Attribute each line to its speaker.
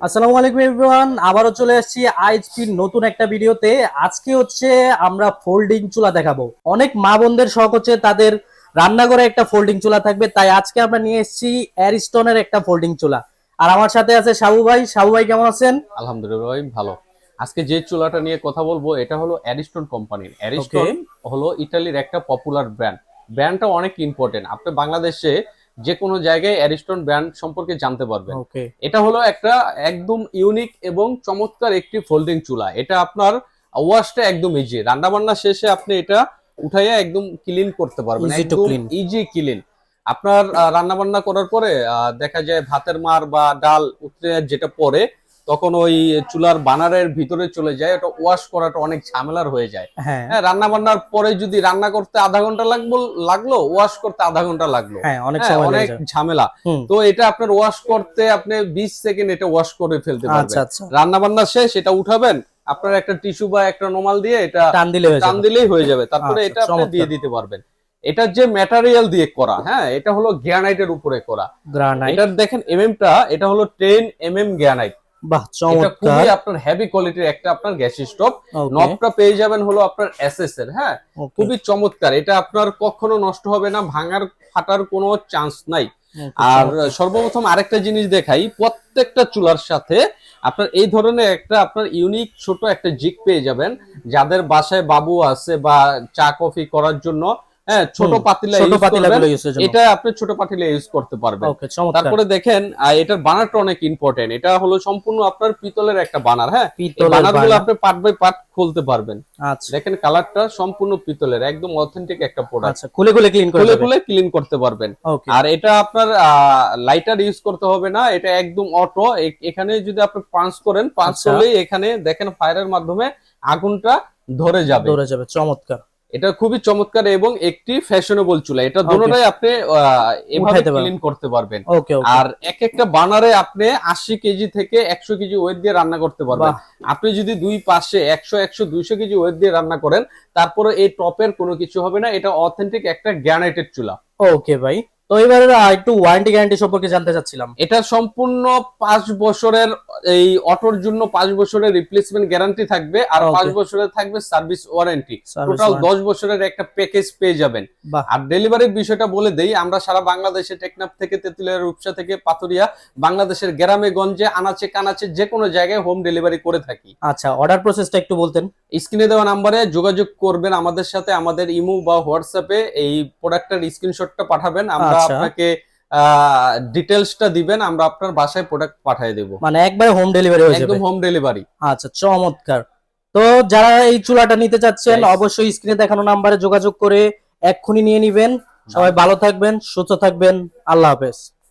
Speaker 1: আসসালামু আলাইকুম এভরিওয়ান আবারও চলে আসছি আইএসপির নতুন একটা ভিডিওতে। আজকে হচ্ছে আমরা ফোল্ডিং চুলা দেখাবো। অনেক মা বোনদের শখ হচ্ছে তাদের রান্নাঘরে একটা ফোল্ডিং চুলা থাকবে তাই আজকে আমরা নিয়ে এসেছি অ্যারিস্টনের একটা ফোল্ডিং চুলা। আর আমার সাথে আছে সাবু ভাই। সাবু ভাই কেমন আছেন?
Speaker 2: আলহামদুলিল্লাহ ভাই ভালো। আজকে যে চুলাটা নিয়ে কথা বলব এটা হলো অ্যারিস্টন কোম্পানির। অ্যারিস্টন হলো ইতালির একটা পপুলার ব্র্যান্ড ব্র্যান্ডটা অনেক ইম্পর্টেন্ট আপনি বাংলাদেশে যে কোনো জায়গায় অ্যারিস্টন ব্র্যান্ড সম্পর্কে জানতে পারবেন। এটা হলো একটা একদম ইউনিক এবং চমৎকার একটি ফোল্ডিং চুলা। এটা আপনার ওয়াশটা একদম ইজি রান্না বান্না শেষে আপনি এটা উঠাইয়া একদম ক্লিন করতে পারবেন। একদম ইজি ক্লিন আপনার রান্না বান্না করার পরে দেখা যায় ভাতের মার বা ডাল উঠতে যেটা পরে তখন ওই চুলার বানারের ভিতরে চলে যায় ওটা ওয়াশ করাটা অনেক ঝামেলার হয়ে যায়।
Speaker 1: হ্যাঁ।
Speaker 2: হ্যাঁ রান্না বান্নার পরে যদি রান্না করতে আধা ঘণ্টা লাগল লাগল ওয়াশ করতে আধা ঘণ্টা লাগল।
Speaker 1: হ্যাঁ অনেক
Speaker 2: হ্যাঁ, অনেক ঝামেলা। তো এটা আপনার ওয়াশ করতে আপনি বিশ সেকেন্ড এটা ওয়াশ করে ফেলতে
Speaker 1: আচ্ছা
Speaker 2: পারবেন।
Speaker 1: আচ্ছা।
Speaker 2: রান্না বান্না শেষ এটা উঠাবেন আপনার একটা টিস্যু বা একটা নোমাল দিয়ে এটা
Speaker 1: টান দিলে
Speaker 2: টান দিলেই হয়ে যাবে। তারপরে
Speaker 1: আচ্ছা,
Speaker 2: এটা আপনি দিয়ে দিতে পারবেন। এটা যে ম্যাটেরিয়াল দিয়ে করা হ্যাঁ এটা হলো গ্রানাইটের উপরে করা।
Speaker 1: গ্রানাইট
Speaker 2: এটার দেখেন এমএমটা এটা হলো টেন এমএম গ্রানাইট
Speaker 1: বাহ চমৎকার।
Speaker 2: আপনার হেভি কোয়ালিটির একটা আপনার গ্যাস স্টোভ নবটা পেয়ে যাবেন হলো আপনার এসএস এর হ্যাঁ? খুবই চমৎকার। এটা আপনার কখনো নষ্ট হবে না ভাঙার ফাটার কোনো চান্স নাই। আর সর্বপ্রথম আরেকটা জিনিস দেখাই প্রত্যেকটা চুলার সাথে আপনার এই ধরনের একটা আপনার ইউনিক ছোট একটা জিক পেয়ে যাবেন। যাদের বাসায় বাবু আছে বা চা কফি করার জন্য হ্যাঁ ছোট পাতিলা
Speaker 1: ছোট পাতিলা
Speaker 2: করবেন। এটা আপনি ছোট পাতিলা ইউজ করতে পারবেন। তারপরে দেখেন আহ, এটার বানারটা অনেক ইম্পর্টেন্ট এটা হলো সম্পূর্ণ আপনার পিতলের একটা বানার হ্যাঁ? বানারগুলো আপনি পার্ট বাই পার্ট খুলতে পারবেন।
Speaker 1: আচ্ছা।
Speaker 2: দেখেন কালারটা সম্পূর্ণ পিতলের একদম অথেন্টিক একটা প্রোডাক্ট
Speaker 1: আচ্ছা খুলে খুলে ক্লিন করে
Speaker 2: খুলে খুলে ক্লিন করতে পারবেন। আর এটা আপনার লাইটার ইউজ করতে হবে না এটা একদম অটো এখানে যদি আপনি পাঞ্চ করেন পাঞ্চ
Speaker 1: আচ্ছা।
Speaker 2: করলেই এখানে দেখেন ফায়ারের মাধ্যমে আগুনটা ধরে যাবে।
Speaker 1: দৌড়ে যাবে চমৎকার।
Speaker 2: এটা খুবই চমৎকার এবং একটি ফ্যাশনেবল চুলা। এটা দুটোটাই আপনি এভাবে। ক্লিন করতে পারবেন। আর এক একটা বানারে আপনি আশি কেজি থেকে একশো কেজি ওয়েট দিয়ে রান্না করতে পারবেন। আপনি যদি দুই পাশে একশো একশো দুইশো কেজি ওয়েট দিয়ে রান্না করেন তারপরে এই টপের কোনো কিছু হবে না। এটা অথেন্টিক একটা গ্রানাইটের চুলা।
Speaker 1: ওকে ভাই। তো এবার একটু ওয়ারেন্টি গ্যারান্টি সম্পর্কে জানতে চাচ্ছিলাম।
Speaker 2: এটা সম্পূর্ণ পাঁচ বছরের এই অটোর জন্য পাঁচ বছরের রিপ্লেসমেন্ট গ্যারান্টি থাকবে আর পাঁচ বছরের থাকবে সার্ভিস ওয়ারেন্টি টোটাল দশ বছরের একটা প্যাকেজ পেয়ে যাবেন। আর ডেলিভারির বিষয়টা বলে দেই আমরা সারা বাংলাদেশে টেকনাফ থেকে তেতুলিয়া রূপসা থেকে পাতুরিয়া বাংলাদেশের গ্রামে গঞ্জে আনাচে কানাচে যে কোনো জায়গায় হোম ডেলিভারি করে থাকি।
Speaker 1: আচ্ছা অর্ডার প্রসেসটা একটু বলতেন।
Speaker 2: স্ক্রিনে দেওয়া নাম্বারে যোগাযোগ করবেন আমাদের সাথে আমাদের ইমো বা হোয়াটসঅ্যাপে এই প্রোডাক্টের স্ক্রিনশটটা পাঠাবেন। আমরা। আপনাকে ডিটেলসটা দিবেন আমরা আপনার বাসায় প্রোডাক্ট পাঠিয়ে দেব।
Speaker 1: মানে একবারে হোম ডেলিভারি হয়ে যাবে।
Speaker 2: একদম হোম ডেলিভারি
Speaker 1: আচ্ছা চমৎকার। তো যারা এই চুলাটা নিতে চাচ্ছেন অবশ্যই স্ক্রিনে দেখানো নাম্বারে যোগাযোগ করে এক্ষুনি নিয়ে নেবেন। সবাই ভালো থাকবেন সুস্থ থাকবেন। আল্লাহ হাফেজ।